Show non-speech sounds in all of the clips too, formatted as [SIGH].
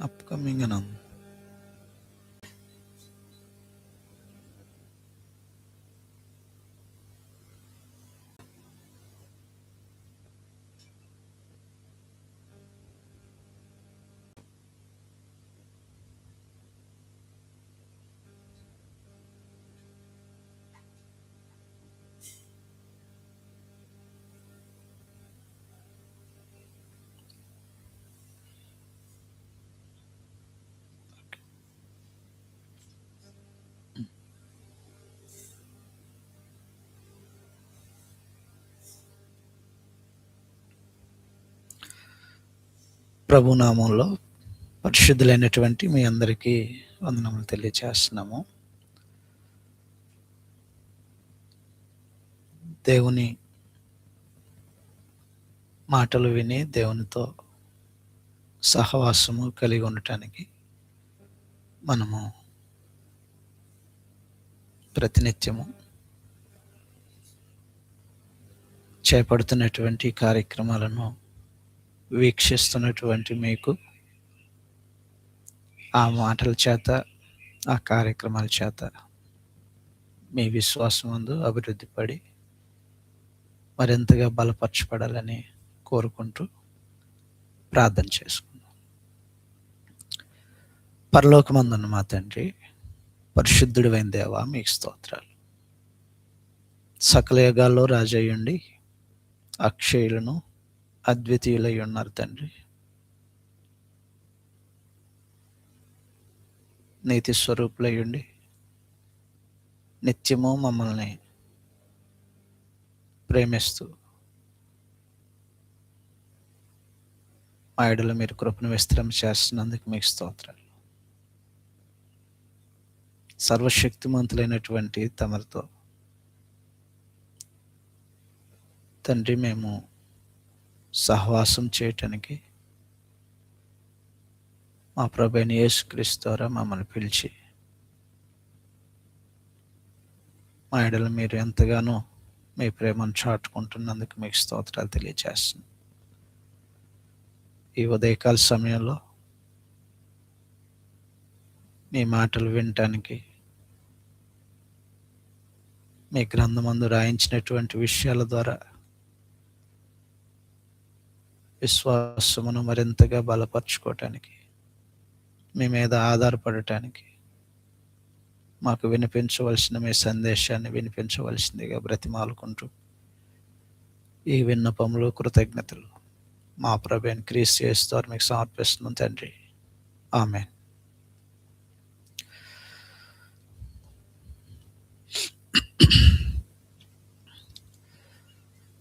upcoming ప్రభు నామంలో పరిశుద్ధులైనటువంటి మీ అందరికీ వందనములు తెలియచేస్తున్నాము. దేవుని మాటలు విని దేవునితో సహవాసము కలిగి ఉండటానికి మనము ప్రతినిత్యము చేపడుతున్నటువంటి కార్యక్రమాలను వీక్షిస్తున్నటువంటి మీకు ఆ మాటల చేత ఆ కార్యక్రమాల చేత మీ విశ్వాసం ముందు అభివృద్ధి పడి మరింతగా బలపరచబడాలని కోరుకుంటూ ప్రార్థన చేసుకుందాం. పరలోకమందున్న మా తండ్రి పరిశుద్ధుడివైన దేవా మీకు స్తోత్రాలు. సకల యుగాల్లో రాజయ్యుండి అక్షయులను అద్వితీయులై ఉన్నారు తండ్రి. నీతి స్వరూపులై ఉండి నిత్యము మమ్మల్ని ప్రేమిస్తూ మా ఎడలో మీరు కృపను విస్తరం చేస్తున్నందుకు మీకు స్తోత్రాలు. సర్వశక్తిమంతులైనటువంటి తమరితో తండ్రి మేము సహవాసం చేయటానికి మా ప్రభైన యేసుక్రీస్తు ద్వారా మమ్మల్ని పిలిచి మా ఎడలు మీరు ఎంతగానో మీ ప్రేమను చాటుకుంటున్నందుకు మీకు స్తోత్రాలు తెలియజేస్తుంది ఈ ఉదయకాల సమయంలో మీ మాటలు వినటానికి మీ గ్రంథమందు రాయించినటువంటి విషయాల ద్వారా విశ్వాసమును మరింతగా బలపరచుకోవటానికి మీ మీద ఆధారపడటానికి మాకు వినిపించవలసిన మీ సందేశాన్ని వినిపించవలసిందిగా బ్రతిమాలుకుంటూ ఈ విన్నపములు కృతజ్ఞతలు మా ప్రభైన క్రీస్ చేస్తారు మీకు సమర్పిస్తున్నాం తండ్రి. ఆమె [CLEARS THROAT]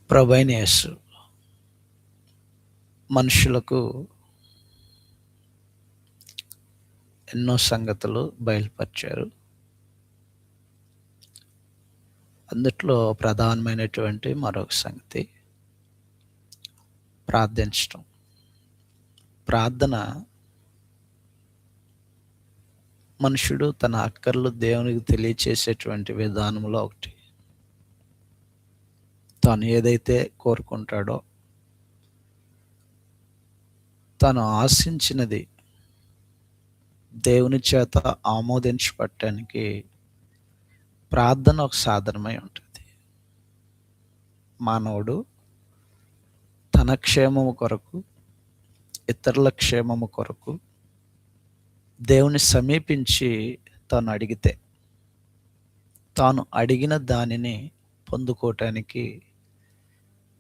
ప్రభైన యేసు మనుషులకు ఎన్నో సంగతులు బయలుపరిచారు. అందుట్లో ప్రధానమైనటువంటి మరొక సంగతి ప్రార్థించటం. ప్రార్థన మనుషుడు తన అక్కర్లు దేవునికి తెలియచేసేటువంటి విధానంలో ఒకటి. తాను ఏదైతే కోరుకుంటాడో తను ఆశించినది దేవుని చేత ఆమోదించబట్టడానికి ప్రార్థన ఒక సాధనమై ఉంటుంది. మానవుడు తన క్షేమము కొరకు ఇతరుల క్షేమము కొరకు దేవుని సమీపించి తాను అడిగితే తాను అడిగిన దానిని పొందుకోవటానికి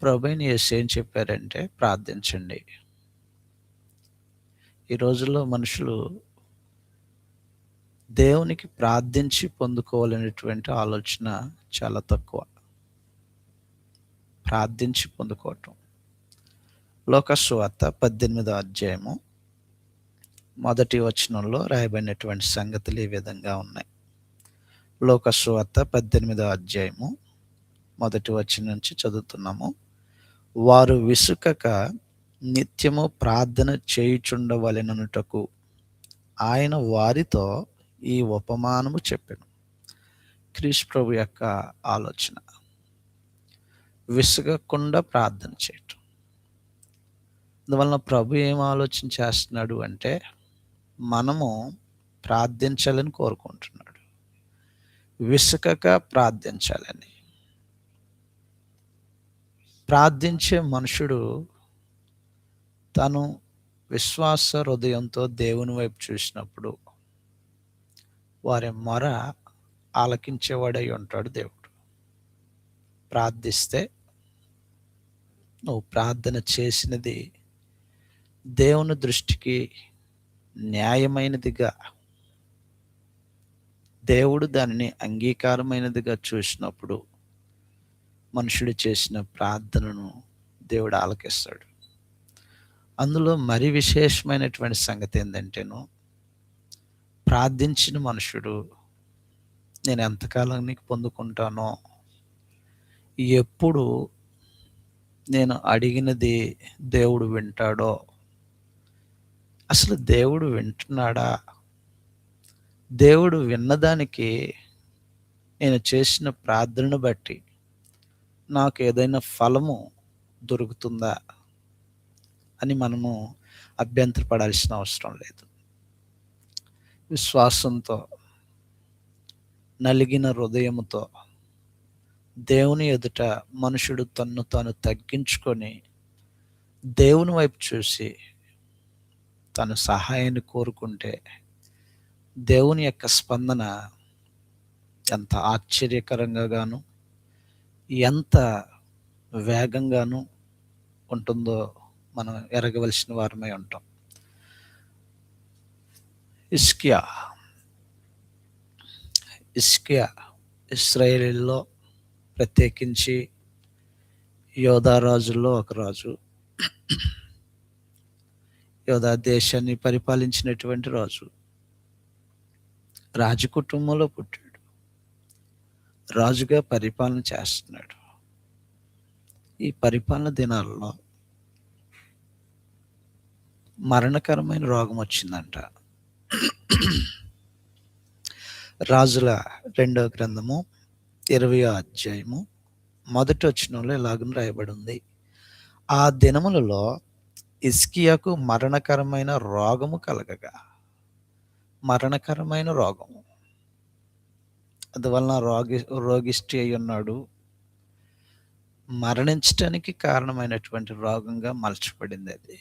ప్రభుని ఏం చెప్పారంటే ప్రార్థించండి. ఈ రోజుల్లో మనుషులు దేవునికి ప్రార్థించి పొందుకోవాలనేటువంటి ఆలోచన చాలా తక్కువ. ప్రార్థించి పొందుకోవటం. లోకస్వార్త పద్దెనిమిదో అధ్యాయము మొదటి వచనంలో రాయబడినటువంటి సంగతులు ఈ విధంగా ఉన్నాయి. లోకస్వార్త పద్దెనిమిదో అధ్యాయము మొదటి వచనం నుంచి చదువుతున్నాము. వారు విసుకక నిత్యము ప్రార్థన చేయుచుండవలెననుటకు ఆయన వారితో ఈ ఉపమానము చెప్పాను. క్రీష్ ప్రభు యొక్క ఆలోచన. విసుగకుండా ప్రార్థన చేయటం. అందువలన ప్రభు ఏం ఆలోచన చేస్తున్నాడు అంటే మనము ప్రార్థించాలని కోరుకుంటున్నాడు. విసుకక ప్రార్థించాలని. ప్రార్థించే మనుషుడు తను విశ్వాస హృదయంతో దేవుని వైపు చూసినప్పుడు వారి మొర ఆలకించేవాడై ఉంటాడు దేవుడు. ప్రార్థిస్తే నువ్వు ప్రార్థన చేసినది దేవుని దృష్టికి న్యాయమైనదిగా దేవుడు దానిని అంగీకారమైనదిగా చూసినప్పుడు మనుషుడు చేసిన ప్రార్థనను దేవుడు ఆలకిస్తాడు. అందులో మరి విశేషమైనటువంటి సంగతి ఏంటంటేను ప్రార్థించిన మనుషుడు నేను ఎంతకాలం నీకు పొందుకుంటానో ఎప్పుడు నేను అడిగినది దేవుడు వింటాడో అసలు దేవుడు వింటున్నాడా? దేవుడు విన్నదానికి నేను చేసిన ప్రార్థనను బట్టి నాకు ఏదైనా ఫలము దొరుకుతుందా? అని మనము అభ్యంతరపడాల్సిన అవసరం లేదు. విశ్వాసంతో నలిగిన హృదయముతో దేవుని ఎదుట మనుషుడు తన్ను తాను తగ్గించుకొని దేవుని వైపు చూసి తను సహాయాన్ని కోరుకుంటే దేవుని యొక్క స్పందన ఎంత ఆశ్చర్యకరంగా గాను ఎంత వేగంగాను ఉంటుందో మనం ఎరగవలసిన వారమై ఉంటాం. ఇస్కియా ఇస్కియా ఇస్రాయేలీలో ప్రత్యేకించి యోధా రాజుల్లో ఒక రాజు. యోధా దేశాన్ని పరిపాలించినటువంటి రాజు. రాజు కుటుంబంలో పుట్టాడు. రాజుగా పరిపాలన చేస్తున్నాడు. ఈ పరిపాలన దినాల్లో మరణకరమైన రోగం వచ్చిందంట రాజుల రెండవ గ్రంథము ఇరవై అధ్యాయము మొదటి వచ్చినంలో ఇలాగని రాయబడి ఉంది ఆ దినములలో ఇస్కియాకు మరణకరమైన రోగము కలగగా. మరణకరమైన రోగము. అందువలన రోగి రోగిష్టి అయి ఉన్నాడు. మరణించటానికి కారణమైనటువంటి రోగంగా మలచబడింది అది.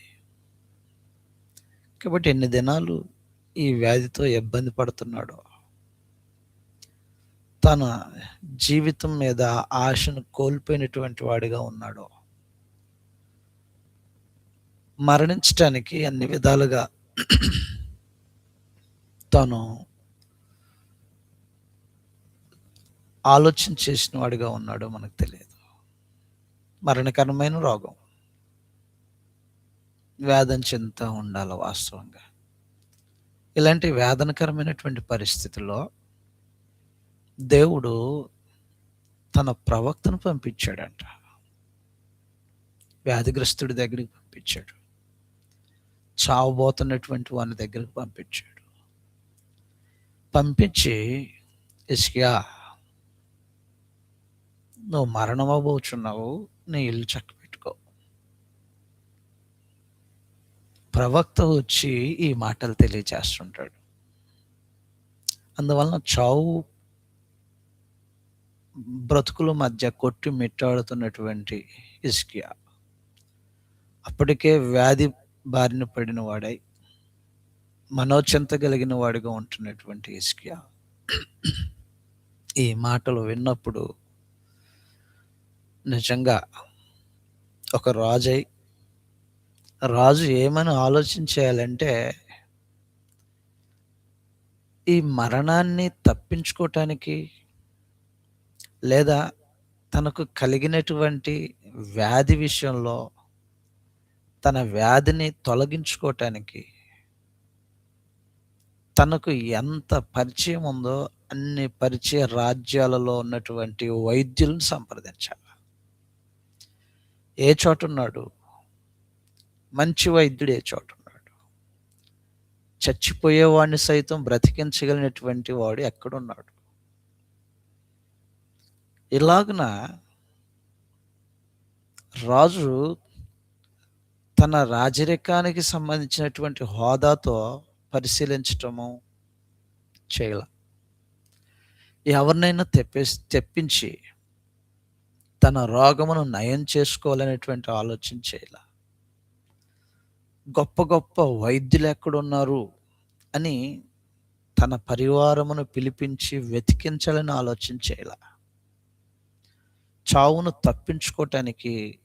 కాబట్టి ఎన్ని దినాలు ఈ వ్యాధితో ఇబ్బంది పడుతున్నాడో? తన జీవితం మీద ఆశను కోల్పోయినటువంటి వాడిగా ఉన్నాడో. మరణించటానికి అన్ని విధాలుగా తను ఆలోచన చేసిన వాడిగా ఉన్నాడో మనకు తెలియదు. మరణకరమైన రోగం. వేదన చెందుతూ ఉండాలి వాస్తవంగా. ఇలాంటి వేదనకరమైనటువంటి పరిస్థితుల్లో దేవుడు తన ప్రవక్తను పంపించాడంట. వ్యాధిగ్రస్తుడి దగ్గరికి పంపించాడు. చావబోతున్నటువంటి వాని దగ్గరికి పంపించాడు. పంపించి ఇసుకియా నువ్వు మరణం నీ ఇల్లు చక్క పెట్టుకో ప్రవక్త వచ్చి ఈ మాటలు తెలియచేస్తుంటాడు అందువలన చావు బ్రతుకుల మధ్య కొట్టి మిట్టాడుతున్నటువంటి ఇస్కియా అప్పటికే వ్యాధి బారిన పడిన వాడై మనోచింత కలిగిన వాడిగా ఉంటున్నటువంటి ఇస్కియా ఈ మాటలు విన్నప్పుడు నిజంగా ఒక రాజై రాజు ఏమని ఆలోచించేయాలంటే ఈ మరణాన్ని తప్పించుకోవటానికి లేదా తనకు కలిగినటువంటి వ్యాధి విషయంలో తన వ్యాధిని తొలగించుకోవటానికి తనకు ఎంత పరిచయం ఉందో అన్ని పరిచయ రాజ్యాలలో ఉన్నటువంటి వైద్యులను సంప్రదించాలి. ఏ చోటున్నాడు మంచి వైద్యుడు ఏ చోట ఉన్నాడు? చచ్చిపోయేవాడిని సైతం బ్రతికించగలిగినటువంటి వాడు ఎక్కడున్నాడు? ఇలాగున రాజు తన రాజరికానికి సంబంధించినటువంటి హోదాతో పరిశీలించటము చేయాల. ఎవరినైనా తెప్పేసి తెప్పించి తన రోగమును నయం చేసుకోవాలనేటువంటి ఆలోచన చేయాల. గొప్ప గొప్ప వైద్యులు ఎక్కడున్నారు అని తన పరివారమును పిలిపించి వెతికించాలని ఆలోచించేలా. చావును తప్పించుకోవటానికి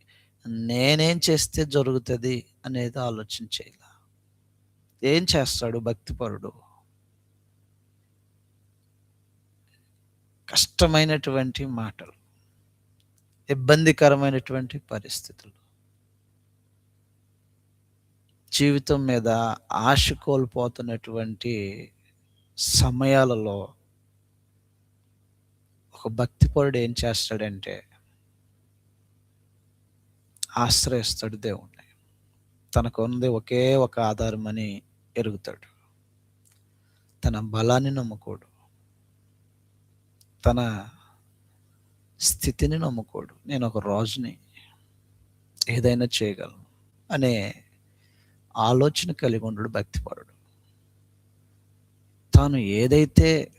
నేనేం చేస్తే జరుగుతుంది అనేది ఆలోచించేలా. ఏం చేస్తాడు భక్తిపరుడు? కష్టమైనటువంటి మాటలు ఇబ్బందికరమైనటువంటి పరిస్థితులు. జీవితం మీద ఆశ కోల్పోతున్నటువంటి సమయాలలో ఒక భక్తిపరుడు ఏం చేస్తాడంటే ఆశ్రయిస్తాడు దేవుణ్ణి. తనకు ఉంది ఒకే ఒక ఆధారం అని ఎరుగుతాడు. తన బలాన్ని నమ్ముకోడు. తన స్థితిని నమ్ముకోడు. నేను ఒక రోజుని ఏదైనా చేయగలను అనే ఆలోచన కలిగి ఉండడు భక్తిపరుడు తాను ఏదైతే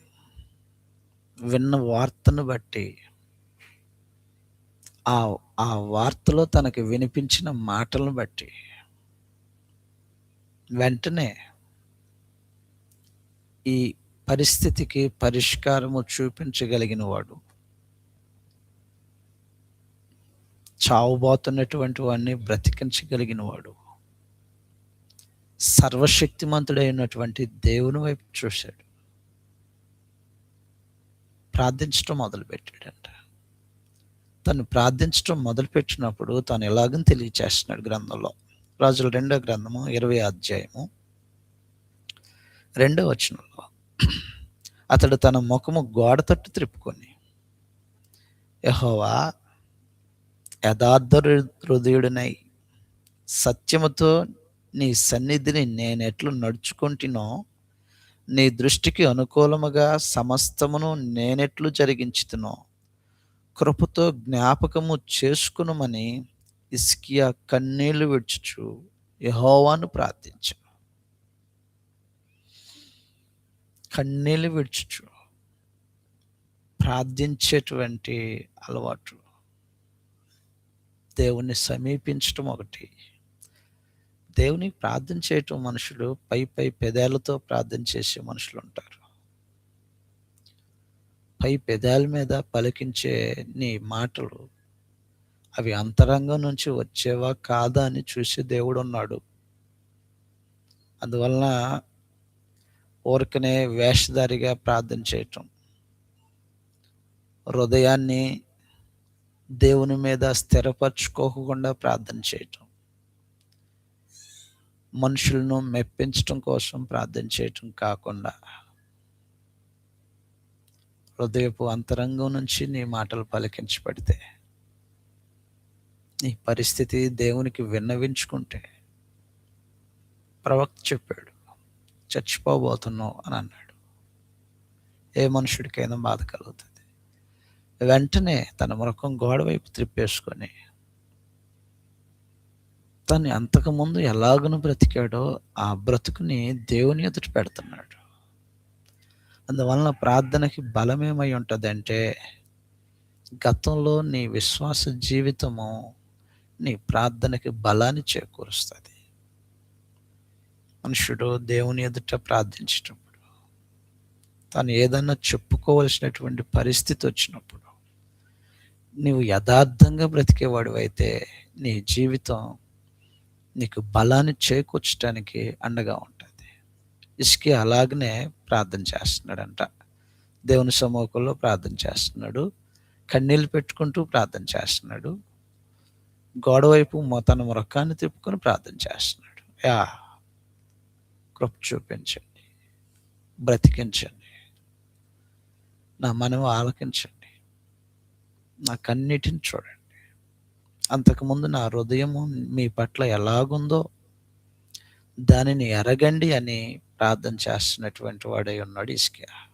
విన్న వార్తను బట్టి ఆ ఆ వార్తలో తనకి వినిపించిన మాటలను బట్టి వెంటనే ఈ పరిస్థితికి పరిష్కారము చూపించగలిగిన వాడు. చావుబోతున్నటువంటి వాడిని బ్రతికించగలిగిన వాడు. సర్వశక్తిమంతుడైనటువంటి దేవుని వైపు చూశాడు. ప్రార్థించడం మొదలుపెట్టాడంట. తను ప్రార్థించడం మొదలుపెట్టినప్పుడు తను ఎలాగని తెలియచేస్తున్నాడు గ్రంథంలో. రాజుల రెండో గ్రంథము ఇరవై అధ్యాయము రెండో వచనంలో. అతడు తన ముఖము గోడ తట్టు త్రిప్పుకొని యహోవా యథార్థ హృదయుడినై సత్యముతో నీ సన్నిధిని నేనెట్లు నడుచుకుంటునో నీ దృష్టికి అనుకూలముగా సమస్తమును నేనెట్లు జరిగించుతునో కృపతో జ్ఞాపకము చేసుకునమని ఇస్కియా కన్నీళ్ళు విడుచుచు యహోవాను ప్రార్థించు. కన్నీళ్ళు విడుచుచు. ప్రార్థించేటువంటి అలవాటు. దేవుణ్ణి సమీపించటం ఒకటి. దేవుని ప్రార్థన చేయటం మనుషులు పై పై పెదాలతో ప్రార్థన చేసే మనుషులు ఉంటారు. పై పెదాల మీద పలికించే నీ మాటలు అవి అంతరంగం నుంచి వచ్చేవా కాదా అని చూసి దేవుడు ఉన్నాడు. అందువలన ఊరికనే వేషధారిగా ప్రార్థన చేయటం హృదయాన్ని దేవుని మీద స్థిరపరచుకోకుండా ప్రార్థన చేయటం మనుషులను మెప్పించటం కోసం ప్రార్థన చేయటం కాకుండా హృదయపు అంతరంగం నుంచి నీ మాటలు పలికించబడితే నీ పరిస్థితి దేవునికి విన్నవించుకుంటే ప్రవక్త చెప్పాడు చచ్చిపోబోతున్నావు అని అన్నాడు. ఏ మనుషుడికైనా బాధ కలుగుతుంది. వెంటనే తన ముఖం గోడ వైపు త్రిప్పేసుకొని తను అంతకుముందు ఎలాగను బ్రతికాడో ఆ బ్రతుకుని దేవుని ఎదుటి పెడుతున్నాడు. అందువలన ప్రార్థనకి బలమేమై ఉంటుందంటే గతంలో నీ విశ్వాస జీవితము నీ ప్రార్థనకి బలాన్ని చేకూరుస్తుంది. మనుషుడు దేవుని ఎదుట ప్రార్థించేటప్పుడు తను ఏదన్నా చెప్పుకోవలసినటువంటి పరిస్థితి వచ్చినప్పుడు నీవు యథార్థంగా బ్రతికేవాడు అయితే నీ జీవితం నీకు బలాన్ని చేకూర్చడానికి అండగా ఉంటుంది. ఇసుకి అలాగనే ప్రార్థన చేస్తున్నాడంట. దేవుని సమూహంలో ప్రార్థన చేస్తున్నాడు. కన్నీళ్ళు పెట్టుకుంటూ ప్రార్థన చేస్తున్నాడు. గోడవైపు తన ముఖాన్ని తిప్పుకొని ప్రార్థన చేస్తున్నాడు. యా కృప చూపించండి. బ్రతికించండి. నా మనము ఆలకించండి. నా కన్నిటిని చూడండి. అంతకుముందు నా హృదయము మీ పట్ల ఎలాగుందో దానిని ఎరగండి అని ప్రార్థన చేస్తున్నటువంటి వాడై ఉన్నాడు ఇస్కియా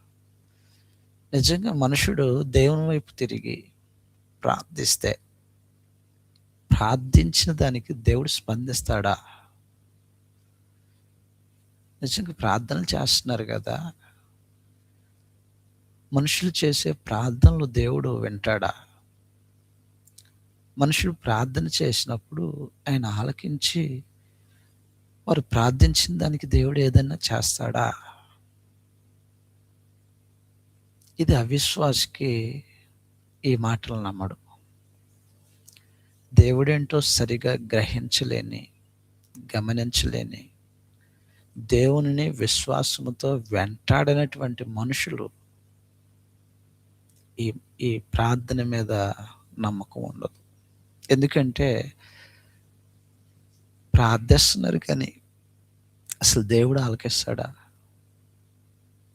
నిజంగా మనుషుడు దేవుని వైపు తిరిగి ప్రార్థిస్తే ప్రార్థించిన దానికి దేవుడు స్పందిస్తాడా? నిజంగా ప్రార్థనలు చేస్తున్నారు కదా. మనుషులు చేసే ప్రార్థనలు దేవుడు వింటాడా? మనుషులు ప్రార్థన చేసినప్పుడు ఆయన ఆలకించి వారు ప్రార్థించిన దానికి దేవుడు ఏదైనా చేస్తాడా? ఇది అవిశ్వాసకి ఈ మాటలు నమ్మడు. దేవుడేంటో సరిగా గ్రహించలేని గమనించలేని దేవుని విశ్వాసముతో వెంటాడనటువంటి మనుషులు ఈ ఈ ప్రార్థన మీద నమ్మకం ఉండదు. ఎందుకంటే ప్రార్థిస్తున్నారు కానీ అసలు దేవుడు ఆలకిస్తాడా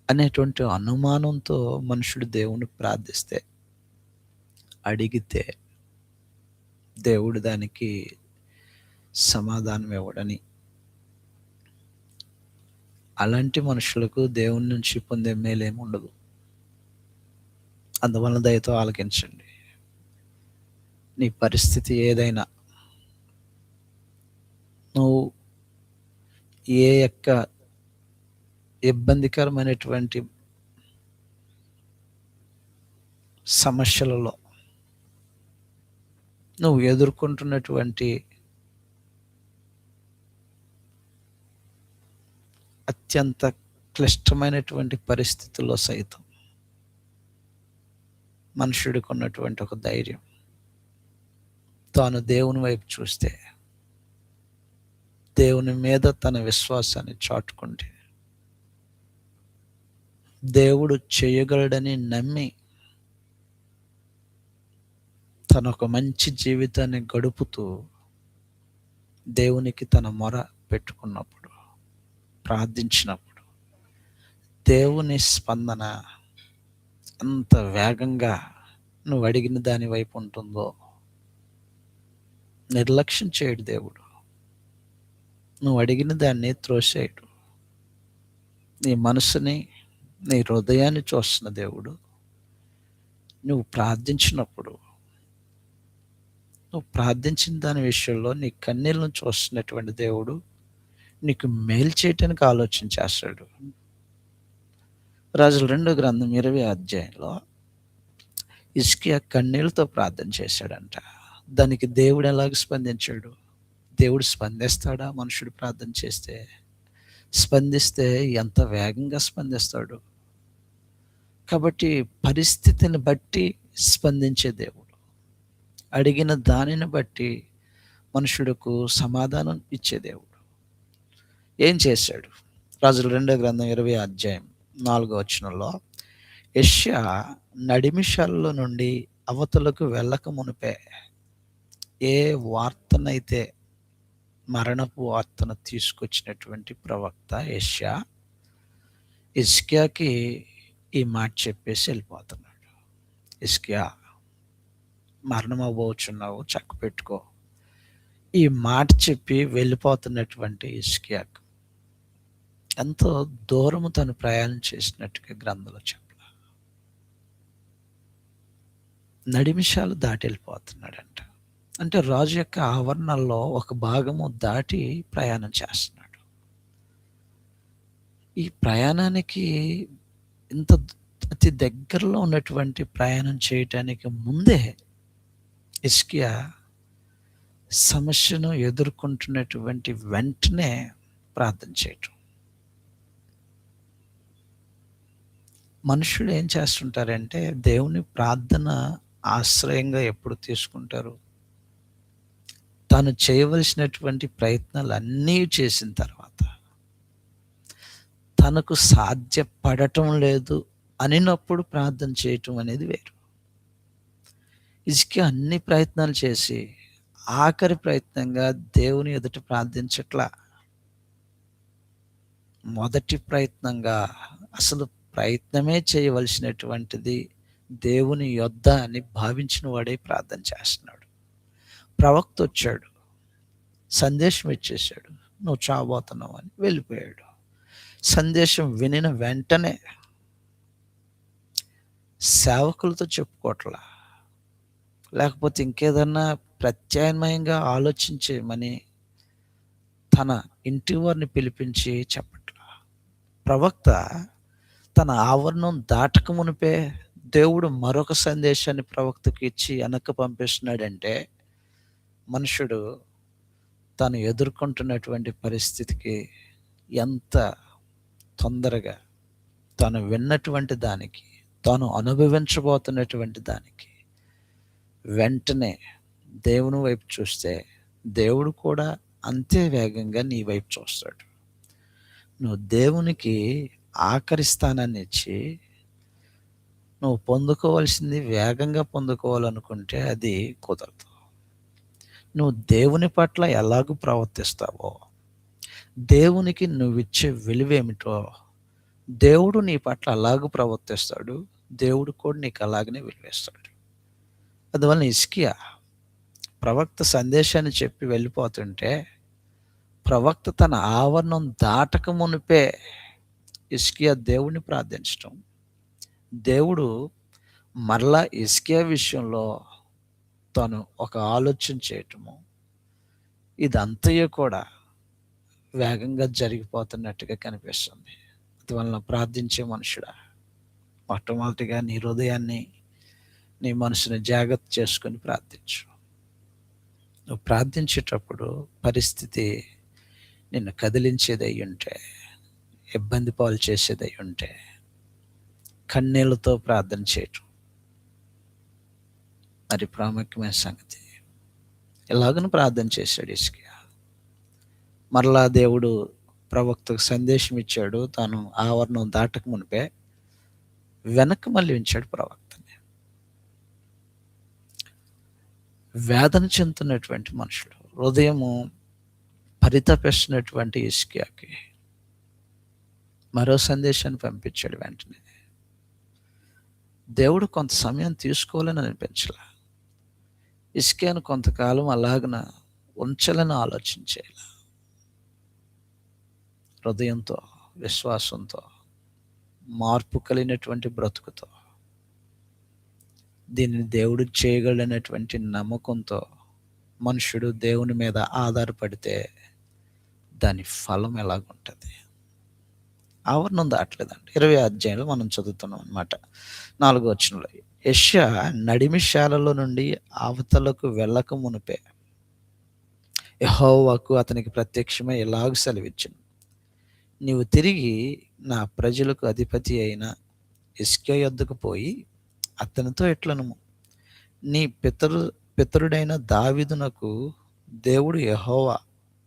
అనేటువంటి అనుమానంతో మనుషుడు దేవుని ప్రార్థిస్తే అడిగితే దేవుడు దానికి సమాధానం ఇవ్వడని అలాంటి మనుషులకు దేవుని నుంచి పొందే మేలేముండదు అందువలన దయతో ఆలకించండి. నీ పరిస్థితి ఏదైనా. నువ్వు ఏ యొక్క ఇబ్బందికరమైనటువంటి సమస్యలలో నువ్వు ఎదుర్కొంటున్నటువంటి అత్యంత క్లిష్టమైనటువంటి పరిస్థితుల్లో సైతం మనుషుడికి ఉన్నటువంటి ఒక ధైర్యం. తాను దేవుని వైపు చూస్తే దేవుని మీద తన విశ్వాసాన్ని చాటుకుంటే దేవుడు చేయగలడని నమ్మి తన ఒక మంచి జీవితాన్ని గడుపుతూ దేవునికి తన మొర పెట్టుకున్నప్పుడు ప్రార్థించినప్పుడు దేవుని స్పందన అంత వేగంగా నువ్వు అడిగిన దాని వైపు ఉంటుందో నిర్లక్ష్యం చేయడు దేవుడు. నువ్వు అడిగిన దాన్ని త్రోసేయడు. నీ మనసుని నీ హృదయాన్ని చూస్తున్న దేవుడు నువ్వు ప్రార్థించినప్పుడు నువ్వు ప్రార్థించిన దాని విషయంలో నీ కన్నీళ్ళను చూస్తున్నటువంటి దేవుడు నీకు మేలు చేయటానికి ఆలోచన చేస్తాడు. రాజుల రెండో గ్రంథం ఇరవై అధ్యాయంలో ఇస్కియా కన్నీళ్ళతో ప్రార్థన చేశాడంట. దానికి దేవుడు ఎలాగ స్పందించాడు? దేవుడు స్పందిస్తాడా? మనుషుడు ప్రార్థన చేస్తే స్పందిస్తే ఎంత వేగంగా స్పందిస్తాడు? కాబట్టి పరిస్థితిని బట్టి స్పందించే దేవుడు. అడిగిన దానిని బట్టి మనుషుడుకు సమాధానం ఇచ్చే దేవుడు. ఏం చేశాడు? రాజుల రెండో గ్రంథం ఇరవై అధ్యాయం నాలుగో వచనంలో యష్యా నడిమిషాల్లో నుండి అవతలకు వెళ్ళక మునిపే ఏ వార్తనైతే మరణపు వార్తను తీసుకొచ్చినటువంటి ప్రవక్త యష్యా ఇస్కియాకి ఈ మాట చెప్పేసి వెళ్ళిపోతున్నాడు. ఇస్కియా మరణం అవ్వచ్చున్నావు చక్క పెట్టుకో ఈ మాట చెప్పి వెళ్ళిపోతున్నటువంటి ఇస్కియాకు ఎంతో దూరము తను ప్రయాణం చేసినట్టుగా గ్రంథంలో చెప్ప నడిమిషాలు దాటి వెళ్ళిపోతున్నాడంట. అంటే రాజు యొక్క ఆవరణల్లో ఒక భాగము దాటి ప్రయాణం చేస్తున్నాడు. ఈ ప్రయాణానికి ఇంత అతి దగ్గరలో ఉన్నటువంటి ప్రయాణం చేయటానికి ముందే ఇస్కియా సమస్యను ఎదుర్కొంటున్నటువంటి వెంటనే ప్రార్థన చేయటం. మనుషులు ఏం చేస్తుంటారంటే దేవుని ప్రార్థన ఆశ్రయంగా ఎప్పుడు తీసుకుంటారు? తాను చేయవలసినటువంటి ప్రయత్నాలు అన్నీ చేసిన తర్వాత తనకు సాధ్యపడటం లేదు అనినప్పుడు ప్రార్థన చేయటం అనేది వేరు. ఇజ్కి అన్ని ప్రయత్నాలు చేసి ఆఖరి ప్రయత్నంగా దేవుని ఎదుట ప్రార్థించట్లా. మొదటి ప్రయత్నంగా అసలు ప్రయత్నమే చేయవలసినటువంటిది దేవుని యొద్ద అని భావించిన వాడే ప్రార్థన చేస్తున్నాడు. ప్రవక్త వచ్చాడు సందేశం ఇచ్చేసాడు నువ్వు చాబోతున్నావు అని వెళ్ళిపోయాడు. సందేశం వినిన వెంటనే సేవకులతో చెప్పుకోవట్లా. లేకపోతే ఇంకేదన్నా ప్రత్యామ్నాయంగా ఆలోచించేమని తన ఇంటి వారిని పిలిపించి చెప్పట్లా. ప్రవక్త తన ఆవరణం దాటక మునిపే దేవుడు మరొక సందేశాన్ని ప్రవక్తకి ఇచ్చి వెనక్కి పంపిస్తున్నాడంటే మనుషుడు తను ఎదుర్కొంటున్నటువంటి పరిస్థితికి ఎంత తొందరగా తను విన్నటువంటి దానికి తాను అనుభవించబోతున్నటువంటి దానికి వెంటనే దేవుని వైపు చూస్తే దేవుడు కూడా అంతే వేగంగా నీ వైపు చూస్తాడు. నువ్వు దేవునికి ఆఖరి స్థానాన్ని ఇచ్చి నువ్వు పొందుకోవాల్సింది వేగంగా పొందుకోవాలనుకుంటే అది కుదరదు. నువ్వు దేవుని పట్ల ఎలాగూ ప్రవర్తిస్తావో దేవునికి నువ్విచ్చే విలువేమిటో దేవుడు నీ పట్ల అలాగూ ప్రవర్తిస్తాడు దేవుడు కూడా నీకు అలాగనే విలువేస్తాడు. అందువల్ల ఇస్కియా ప్రవక్త సందేశాన్ని చెప్పి వెళ్ళిపోతుంటే ప్రవక్త తన ఆవరణం దాటక మునిపే ఇస్కియా దేవుణ్ణి ప్రార్థించటం. దేవుడు మరలా ఇస్కియా విషయంలో తను ఒక ఆలోచన చేయటము ఇదంతయు కూడా వేగంగా జరిగిపోతున్నట్టుగా కనిపిస్తుంది. అందువలన ప్రార్థించే మనుషుడా మొట్టమొదటిగా నీ హృదయాన్ని నీ మనసుని జాగ్రత్త చేసుకొని ప్రార్థించు. నువ్వు ప్రార్థించేటప్పుడు పరిస్థితి నిన్ను కదిలించేదై ఉంటే ఇబ్బంది పాలు చేసేదై ఉంటే కన్నీళ్ళతో ప్రార్థన చేయటం మరి ప్రాముఖ్యమైన సంగతి. ఎలాగను ప్రార్థన చేశాడు ఇసుక మరలా దేవుడు ప్రవక్తకు సందేశం ఇచ్చాడు తాను ఆవరణం దాటక మునిపే వెనక్కి మళ్ళీ ఉంచాడు ప్రవక్తని. వేదన చెందుతున్నటువంటి మనుషులు హృదయము పరితపిస్తున్నటువంటి ఇస్కియాకి మరో సందేశాన్ని పంపించాడు వెంటనే. దేవుడు కొంత సమయం తీసుకోవాలని అనిపించలే. ఇస్కేను కొంతకాలం అలాగన ఉంచాలని ఆలోచించేలా. హృదయంతో విశ్వాసంతో మార్పు కలిగినటువంటి బ్రతుకుతో దీనిని దేవుడు చేయగలనటువంటి నమ్మకంతో మనుషుడు దేవుని మీద ఆధారపడితే దాని ఫలం ఎలాగుంటుంది? ఆవరణం దాటలేదండి. ఇరవై అధ్యాయంలో మనం చదువుతున్నాం అనమాట నాలుగో వచ్చినలో యష్య నడిమిశాలలో నుండి అవతలకు వెళ్ళక మునిపే. యహోవాకు అతనికి ప్రత్యక్షమై ఎలాగ సెలవిచ్చును. నీవు తిరిగి నా ప్రజలకు అధిపతి అయిన ఇస్కే యొద్దకు పోయి అతనితో ఎట్లను నీ పితరు పితరుడైన దావిదునకు దేవుడు యహోవా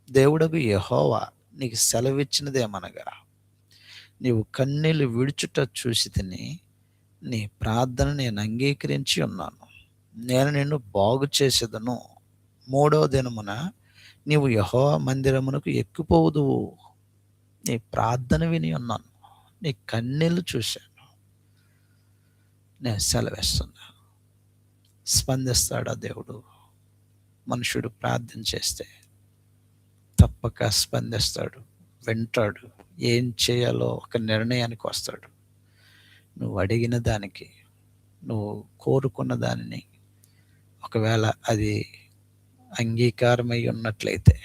దేవుడకు యహోవా నీకు సెలవిచ్చినదేమనగా నీవు కన్నీళ్ళు విడుచుట చూసి తిని నీ ప్రార్థన నేను అంగీకరించి ఉన్నాను. నేను నిన్ను బాగు చేసేదను. మూడవ దినమున నీవు యహో మందిరమునకు ఎక్కిపోదువు నీ ప్రార్థన విని ఉన్నాను. నీ కన్నీళ్ళు చూశాను. నేను సెలవేస్తున్నా స్పందిస్తాడా దేవుడు? మనుషుడు ప్రార్థన చేస్తే తప్పక స్పందిస్తాడు వింటాడు. ఏం చేయాలో ఒక నిర్ణయానికి వస్తాడు. నువ్వు అడిగిన దానికి నువ్వు కోరుకున్న దానిని ఒకవేళ అది అంగీకారమై ఉన్నట్లయితే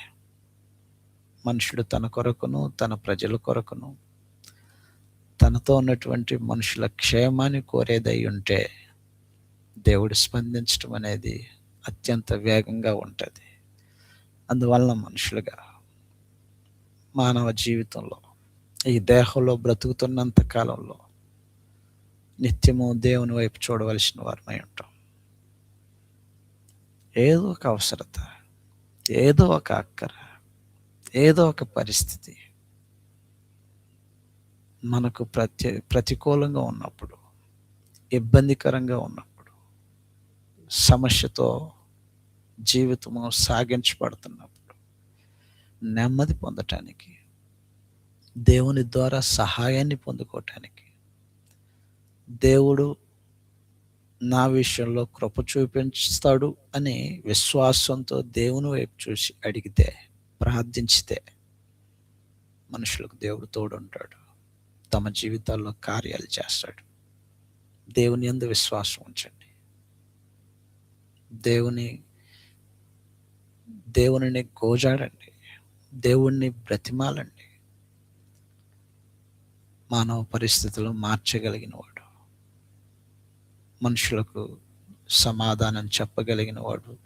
మనుషుడు తన కొరకును తన ప్రజల కొరకును తనతో ఉన్నటువంటి మనుషుల క్షేమాన్ని కోరేదై ఉంటే దేవుడు స్పందించడం అనేది అత్యంత వేగంగా ఉంటుంది. అందువలన మనుషులుగా మానవ జీవితంలో ఈ దేహంలో బ్రతుకుతున్నంత కాలంలో నిత్యము దేవుని వైపు చూడవలసిన వారమై ఉంటాం. ఏదో ఒక అవసరత ఏదో ఒక అక్కర ఏదో ఒక పరిస్థితి మనకు ప్రతి ప్రతికూలంగా ఉన్నప్పుడు ఇబ్బందికరంగా ఉన్నప్పుడు సమస్యతో జీవితము సాగించబడుతున్నప్పుడు నెమ్మది పొందటానికి దేవుని ద్వారా సహాయాన్ని పొందుకోవటానికి దేవుడు నా విషయంలో కృప చూపించుతాడు అని విశ్వాసంతో దేవుని వైపు చూసి అడిగితే ప్రార్థించితే మనుషులకు దేవుడు తోడుంటాడు. తమ జీవితాల్లో కార్యాలు చేస్తాడు. దేవుని ఎందు విశ్వాసం ఉంచండి. దేవుని దేవునిని గోజాడండి. దేవుణ్ణి బ్రతిమాలండి. మానవ పరిస్థితులు మార్చగలిగిన వాడు. మనుషులకు సమాధానం చెప్పగలిగిన వాడు.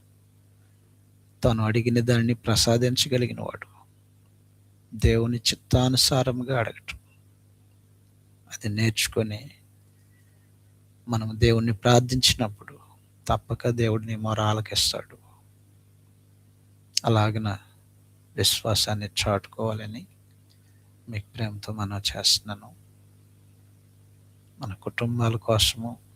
తను అడిగిన దాన్ని ప్రసాదించగలిగిన వాడు. దేవుని చిత్తానుసారంగా అడగటం. అది నేర్చుకొని మనం దేవుణ్ణి ప్రార్థించినప్పుడు తప్పక దేవుడిని మొరాలకిస్తాడు. అలాగన విశ్వాసాన్ని చాటుకోవాలని మీకు ప్రేమతో మనం చేస్తున్నాను. మన కుటుంబాల కోసము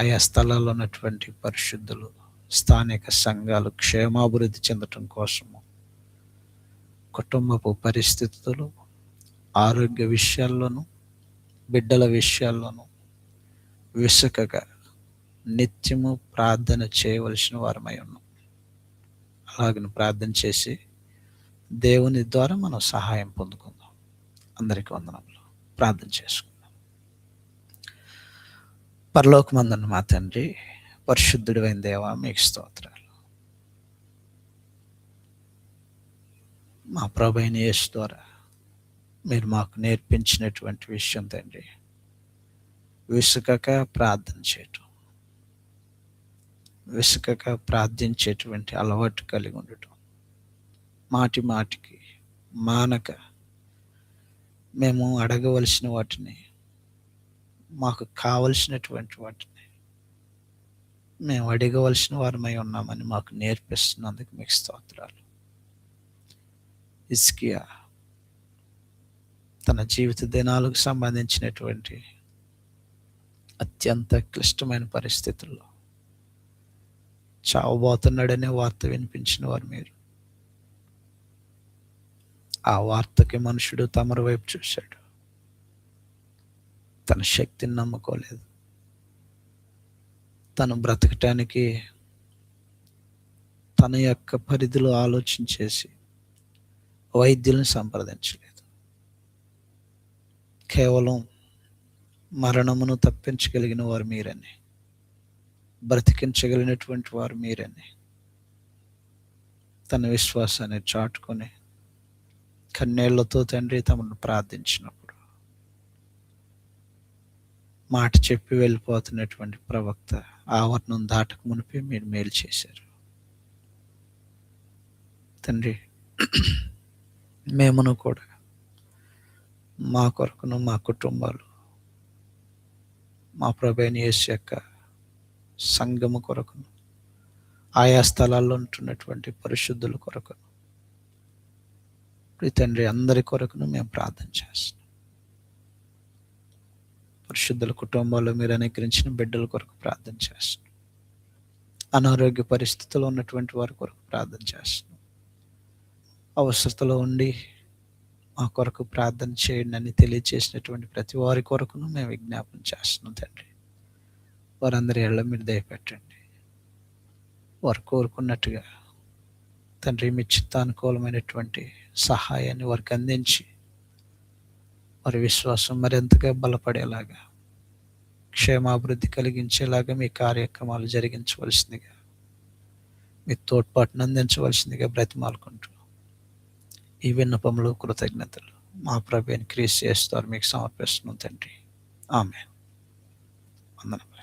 ఆయా స్థలాల్లో ఉన్నటువంటి పరిశుద్ధులు స్థానిక సంఘాలు క్షేమాభివృద్ధి చెందటం కోసము కుటుంబపు పరిస్థితులు ఆరోగ్య విషయాల్లోనూ బిడ్డల విషయాల్లోనూ విసుకగా నిత్యము ప్రార్థన చేయవలసిన వారమై ఉన్నాం. అలాగని ప్రార్థన చేసి దేవుని ద్వారా మనం సహాయం పొందుకుందాం. అందరికీ వందనములు ప్రార్థన చేసుకుందాం. పరలోకమందన్న మా తండ్రి పరిశుద్ధుడైన దేవా మీకు స్తోత్రాలు. మా ప్రభైన యేసు ద్వారా మీరు మాకు నేర్పించినటువంటి విషయం తండ్రి విసుకక ప్రార్థన చేయటం విసుకక ప్రార్థించేటువంటి అలవాటు కలిగి ఉండటం మాటి మాటికి మానక మేము అడగవలసిన వాటిని మాకు కావలసినటువంటి వాటిని మేము అడగవలసిన వారమై ఉన్నామని మాకు నేర్పిస్తున్నందుకు మీకు స్తోత్రాలు. ఇస్కియా తన జీవిత దినాలకు సంబంధించినటువంటి అత్యంత క్లిష్టమైన పరిస్థితుల్లో చావబోతున్నాడనే వార్త వినిపించిన వారు మీరు. ఆ వార్తకి మనుషుడు తమరు వైపు చూశాడు. తన శక్తిని నమ్ముకోలేదు. తను బ్రతకటానికి తన యొక్క పరిధిలో ఆలోచించేసి వైద్యులను సంప్రదించలేదు. కేవలం మరణమును తప్పించగలిగిన వారు మీరని బ్రతికించగలిగినటువంటి వారు మీరని తన విశ్వాసాన్ని చాటుకొని కన్నేళ్ళతో తండ్రి తమను ప్రార్థించినప్పుడు మాట చెప్పి వెళ్ళిపోతున్నటువంటి ప్రవక్త ఆవరణం దాటక మునిపి మీరు మేలు చేశారు. తండ్రి మేమును కూడా మా కొరకును మా కుటుంబాలు మా ప్రభైన యేసు యొక్క సంఘము కొరకును ఆయా స్థలాల్లో ఉంటున్నటువంటి పరిశుద్ధుల కొరకును తండ్రి అందరి కొరకును మేము ప్రార్థన చేస్తున్నాం. పరిశుద్ధుల కుటుంబాల్లో మీరు అనుగ్రహించిన బిడ్డల కొరకు ప్రార్థన చేస్తున్నాం. అనారోగ్య పరిస్థితుల్లో ఉన్నటువంటి వారి కొరకు ప్రార్థన చేస్తున్నాం. అవసరతలో ఉండి మా కొరకు ప్రార్థన చేయండి అని తెలియచేసినటువంటి ప్రతి వారి కొరకును మేము విజ్ఞాపన చేస్తున్నాం తండ్రి. వారందరి ఇళ్ళ మీరు దయపెట్టండి వారు కోరుకున్నట్టుగా తండ్రి మీ చిత్తానుకూలమైనటువంటి సహాయాన్ని వారికి అందించి మరి విశ్వాసం మరింతగా బలపడేలాగా క్షేమాభివృద్ధి కలిగించేలాగా మీ కార్యక్రమాలు జరిగించవలసిందిగా మీ తోడ్పాటును అందించవలసిందిగా బ్రతిమాలుకుంటూ ఈ విన్నపములు కృతజ్ఞతలు. మా ప్రభుని క్రీస్ చేస్తారు మీకు సమర్పిస్తున్నాం తండ్రి. ఆమె వందనం